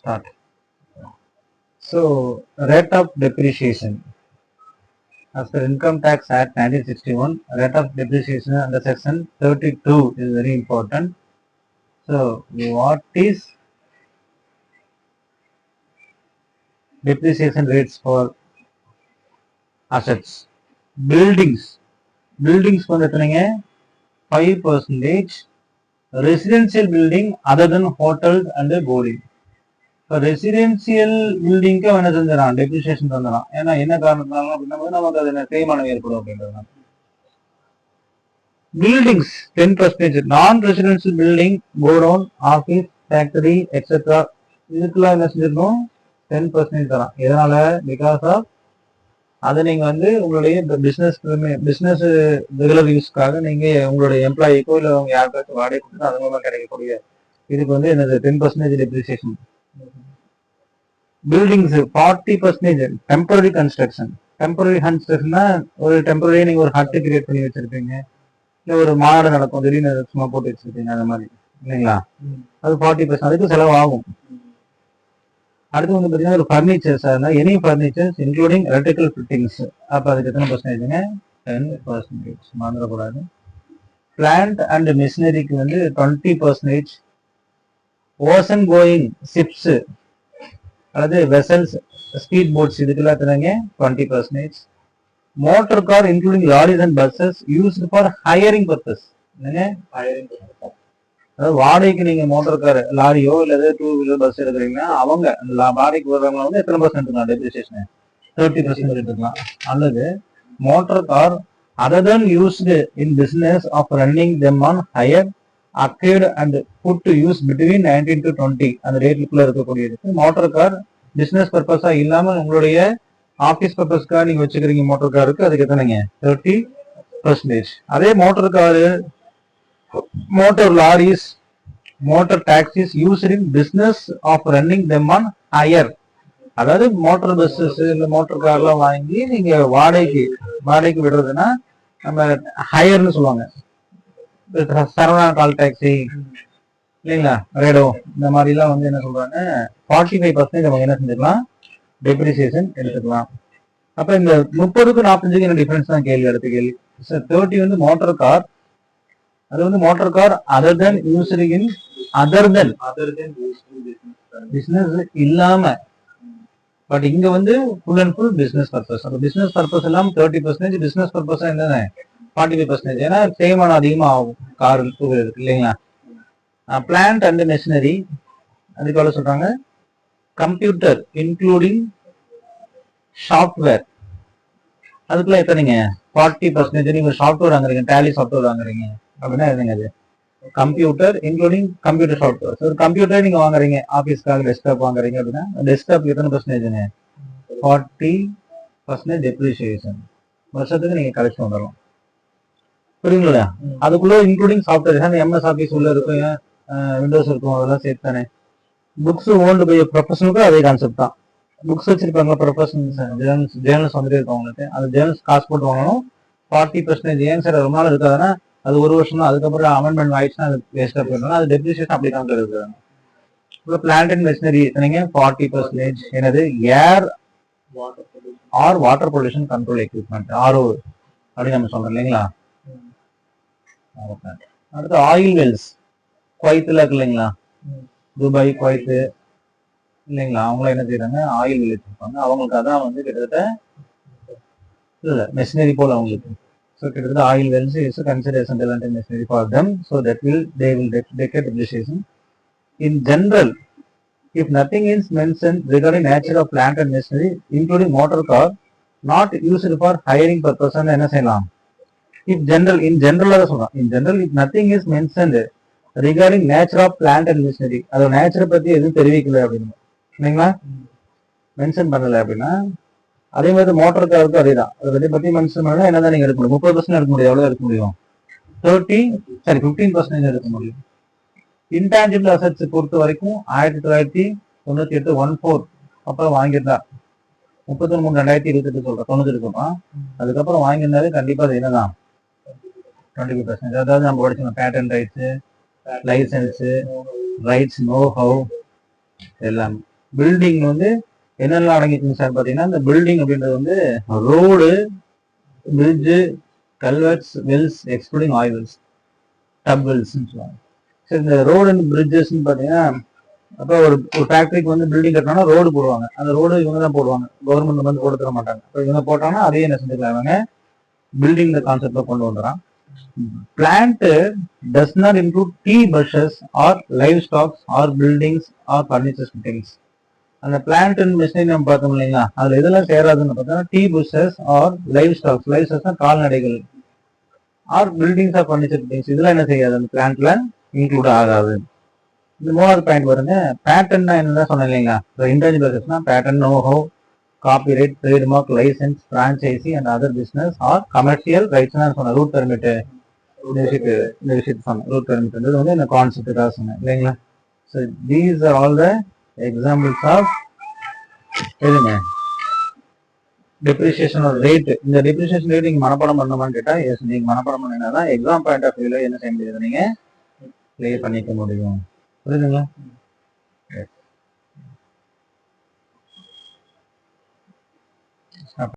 start. So, rate of depreciation. As per Income Tax Act 1961, rate of depreciation under section 32 is very important. So, what is depreciation rates for assets? Buildings. Buildings வந்து எத்தனைங்க five percentage residential building other than hotels and boarding இப்போ Residential பில்டிங்க்கு அவன் என்ன செஞ்சிடலாம் depreciation தந்துடலாம் ஏன்னா என்ன காரணத்தினால அப்படின்னா நமக்கு அது என்ன? தேய்மானம் ஏற்படும் அப்படின்றதுனால. பில்டிங்ஸ் டென் பர்சன்டேஜ் நான் residential building godown office factory etcetera இதுக்கெல்லாம் என்ன செஞ்சிருக்கோம் டென் பர்சன்டேஜ் தரான் எதனால? பிகாஸ் ஆஃப் அதை நீங்கள் வந்து உங்களுடைய பிஸ்னஸ் பிஸ்னஸ் ரெகுலர் யூஸ்க்காக நீங்கள் உங்களுடைய எம்ப்ளாயிக்கோ இல்லை உங்க யாருக்காச்சும் வாடகை கொடுத்து அது மூலமாக கிடைக்கக்கூடிய இதுக்கு வந்து என்னது? Ten percentage depreciation buildings forty percentage temporary construction temporary கன்ஸ்ட்ரக்ஷன்னா ஒரு டெம்பரரி நீங்க ஒரு ஹட்டு கிரியேட் பண்ணி வச்சிருப்பீங்க. இல்ல ஒரு மாநாடு நடக்கும் திடீர்னு சும்மா போட்டு வச்சிருப்பீங்க அந்த மாதிரி. இல்லைங்களா? அது ஃபார்ட்டி பர்சன்ட் அதுக்கு செலவு ஆகும் அடுத்து வந்து பார்த்தீங்கன்னா ஒரு ஃபர்னிச்சர்ஸ் இருந்தால் any furnitures including electrical fittings அப்போ அதுக்கு எத்தனை பர்சன்டேஜுங்க டென் பர்சன்டேஜ் மறந்துடக்கூடாது. பிளான்ட் அண்ட் மிஷினரிக்கு வந்து twenty percentage ocean going ships அல்லது வெசல்ஸ் ஸ்பீட் போட்ஸ் இதுக்கெல்லாம் எத்தனைங்க? Twenty percentage motor car including lorries and buses used for hiring purpose என்னங்க? ஹையரிங் அதாவது வாடகைக்கு நீங்க மோட்டார் கார் லாரியோ இல்ல டூ வீலர் பஸ் எடுக்கிறீங்கன்னா அவங்க வாடகைக்கு வர்றவங்க வந்து எத்தனை பர்சன்ட் எடுக்கலாம் டெப்ரிசியேஷன் தேர்ட்டி பர்சன்ட் எடுத்துக்கலாம். அல்லது motor car other than used in business of running them on hire அக்கேடு and put to use between nineteen to twenty அந்த ரேட்டுக்குள்ள இருக்கக்கூடியது. மோட்டார் கார் பிசினஸ் பர்பஸா இல்லாம உங்களுடைய ஆபீஸ் பர்பஸ்க்காக நீங்க வச்சுக்கிறீங்க மோட்டார் காருக்கு அதுக்கு எத்தனைங்க? தேர்ட்டி பர்சன்டேஜ் அதே motor car motor lorries motor taxis used in business of running them on hire அதாவது மோட்டார் பஸ்ஸஸ் இல்ல மோட்டர் கார்லாம் வாங்கி நீங்க வாடகைக்கு வாடகைக்கு விடுறதுன்னா நம்ம ஹையர்னு சொல்லுவாங்க. சரவணா கால் டாக்ஸி இல்லைங்களா? ரேடோ. இந்த மாதிரிலாம் வந்து என்ன சொல்றாங்க ஃபார்ட்டி ஃபைவ் பர்சன்டேஜ் நம்ம என்ன செஞ்சுக்கலாம் டெப்ரிசியேஷன் எடுத்துக்கலாம். அப்ப இந்த முப்பதுக்கு நாற்பத்தஞ்சுக்கு என்ன டிஃபரன்ஸ் தான் கேள்வி அடுத்த கேள்வி. சார் தேர்ட்டி வந்து மோட்டார் கார் அது வந்து motor car other than used in other than other than business இல்லாம. பட் இங்க வந்து full and full business purpose அந்த பிசினஸ் பர்பஸ் எல்லாம் தேர்ட்டி பர்சன்டேஜ் பிசினஸ் பர்பஸ் என்னென்ன ஃபார்ட்டி ஃபைவ் பர்சன்டேஜ் ஏன்னா தேய்மானம் அதிகமாக ஆகும் கார் டூ இல்லைங்களா? பிளான்ட் அண்ட் மெஷினரி அதுக்கு எவ்வளோ சொல்கிறாங்க கம்ப்யூட்டர் இன்க்ளூடிங் சாஃப்ட்வேர் அதுக்குள்ள எத்தனைங்க? ஃபார்ட்டி பர்சன்டேஜ் நீங்கள் சாஃப்ட்வேர் வாங்குறீங்க டேலி சாஃப்ட்வேர் வாங்குறீங்க. அப்படின்னா எதுங்க அது? கம்ப்யூட்டர் இன்க்ளூடிங் கம்ப்யூட்டர் சாஃப்ட்வேர் ஒரு கம்ப்யூட்டர் நீங்கள் வாங்குறீங்க ஆஃபீஸ்க்காக டெஸ்க்டாப் வாங்குறீங்க அப்படின்னா டெஸ்க்டாப் எத்தனை பர்சன்டேஜுங்க ஃபார்ட்டி பர்சன்டேஜ் டெப்ரிசியேஷன் வருஷத்துக்கு நீங்கள் கலெக்ஷன் வந்துடலாம் புரியுங்களா அதுக்குள்ள இன்க்ளூடிங் சாஃப்ட்வேர் எம்எஸ் ஆஃபீஸ் உள்ள இருக்கும் விண்டோஸ் இருக்கும் அதெல்லாம் சேர்த்து தானே? புக்ஸ் ஓன்டு பை ப்ரொஃபஷனுக்கும் அதே கான்செப்ட் தான். புக்ஸ் வச்சிருப்பாங்க ப்ரொஃபஷனல் ஜேர்னல்ஸ் ஜேர்னல்ஸ் வந்துட்டே இருக்கும் அவங்களுக்கு. அந்த ஜேர்னல்ஸ் காசு போட்டு வாங்கணும். ஃபார்ட்டி பர்சன்டேஜ் ஏன் சார் ரொம்ப நாள் இருக்காதுன்னா அது ஒரு வருஷம் தான். அதுக்கப்புறம் அமெண்ட்மெண்ட் ஆயிடுச்சுன்னா அது வேஸ்ட்டாக போயிடும். அது டெப்ரிசியேஷன் அப்படி தான் இருக்குது. இப்போ பிளான்ட் அண்ட் மெஷினரி எத்தனைங்க? ஃபார்ட்டி பர்சன்டேஜ் என்னது? Air or water pollution control equipment RO அப்படின்னு நம்ம சொல்றோம் இல்லைங்களா. அடுத்து ஆயில் வெல்ஸ் குவைத்தில் இருக்கு இல்லைங்களா? Dubai Kuwait. இல்லைங்களா? அவங்களாம் என்ன செய்யறாங்க ஆயில் வெல் வச்சிருப்பாங்க. அவங்களுக்கு அதான் வந்து கிட்டத்தட்ட இல்ல மெஷினரி போல அவங்களுக்கு. ஸோ கிட்டத்தட்ட oil wells is consideration talent machinery for them so that will they will decade appreciation in general if nothing is mentioned regarding nature of plant and machinery, including motor car, not used for hiring purpose, என்ன செய்யலாம்? In general இன் ஜென்ரலாக தான் சொல்றோம் in general if nothing is mention regarding nature of and machinery machinery அதோட நேச்சரை பத்தி எதுவும் தெரிவிக்கல அப்படின்னு இல்லைங்களா? மென்ஷன் பண்ணல அப்படின்னா அதே மாதிரி மோட்டர் காருக்கும் அதே தான் அதை பத்தி பத்தி மென்ஷன் பண்ணா என்னதான் நீங்க எடுக்க முடியும்? முப்பது பர்சன்ட் எடுக்க முடியும். எவ்வளவு எடுக்க முடியும்? தேர்ட்டி சாரி ஃபிஃப்டீன் பர்சன்டேஜ் எடுக்க முடியும். இன்டான்ஜிபிள் அசட்ஸ் பொறுத்த வரைக்கும் ஆயிரத்தி தொள்ளாயிரத்தி தொண்ணூத்தி எட்டு ஒன் ஃபோர் அப்புறம் வாங்கியிருந்தா. முப்பத்தி மூணு ரெண்டாயிரத்தி இருபத்தெட்டு சொல்றேன். தொண்ணூத்தி இருக்கோம் அதுக்கப்புறம் வாங்கியிருந்தாலே கண்டிப்பா அது என்னதான்? டுவெண்ட்டி ஃபைவ் பர்சன்ட் அதாவது நம்ம படிச்சோம் patent rights licence rights know how எல்லாம் பில்டிங் வந்து என்னெல்லாம் அடங்கிச்சுங்க சார் பார்த்தீங்கன்னா இந்த பில்டிங் அப்படின்றது வந்து road bridge culverts wells exploring oils tube வெல்ஸ்ன்னு சொல்லுவாங்க. சரி இந்த ரோடு அண்ட் பிரிட்ஜஸ்ன்னு பார்த்தீங்கன்னா அப்போ ஒரு ஒரு ஃபேக்ட்ரிக்கு வந்து பில்டிங் கட்டணும்னா ரோடு போடுவாங்க. அந்த ரோடு இவங்க தான் போடுவாங்க. கவர்மெண்ட் வந்து போட்டு தர மாட்டாங்க. இப்போ இவங்க போட்டாங்கன்னா அதையே என்ன செஞ்சுக்கலாம் பில்டிங் கான்செப்டில் கொண்டு வந்துடுறான். Plant does not include tea bushes or livestocks or buildings or furnitures fittings அந்த பிளான்ட் அண்ட் மிஷினரி நம்ம பார்த்தோம் இல்லைங்களா? அதுல இதெல்லாம் சேராதுன்னு பார்த்தோம்னா tea bushes or livestocks livestocks கால்நடைகள். Or buildings or furniture things இதெல்லாம் என்ன செய்யாது? அந்த பிளான்ட்ல இன்க்ளூட் ஆகாது. இந்த மூணாவது பாயிண்ட் பாருங்க. பேட்டர்ன் என்னதான் சொன்னேன் இல்லைங்களா? இன்டர்ஜிபிள்ஸ்னா பேட்டர்ன் ஓஹோ copyright trademark licence franchisee and other business or commercial rights சொன்ன ரூட் பெர்மிட் இந்த விஷயத்து இந்த விஷயத்து சொன்னேன் ரூட் பெர்மிட்ன்றது வந்து இந்த கான்செப்டுக்காக சொன்னேன். இல்லைங்களா? So these are all the examples of எதுங்க டெப்ரிசியேஷன் ரேட் இந்த டெப்ரிசியேஷன் ரேட் நீங்க மனப்பாடம் பண்ணணுமான்னு கேட்டா எஸ் நீங்க மனப்பாடம் பண்ணீங்கன்னா தான் எக்ஸாம் பாயிண்ட் ஆஃப் வியூல என்ன செய்ய முடியாது நீங்க கிளியர் பண்ணிக்க முடியும். புரியுதுங்களா?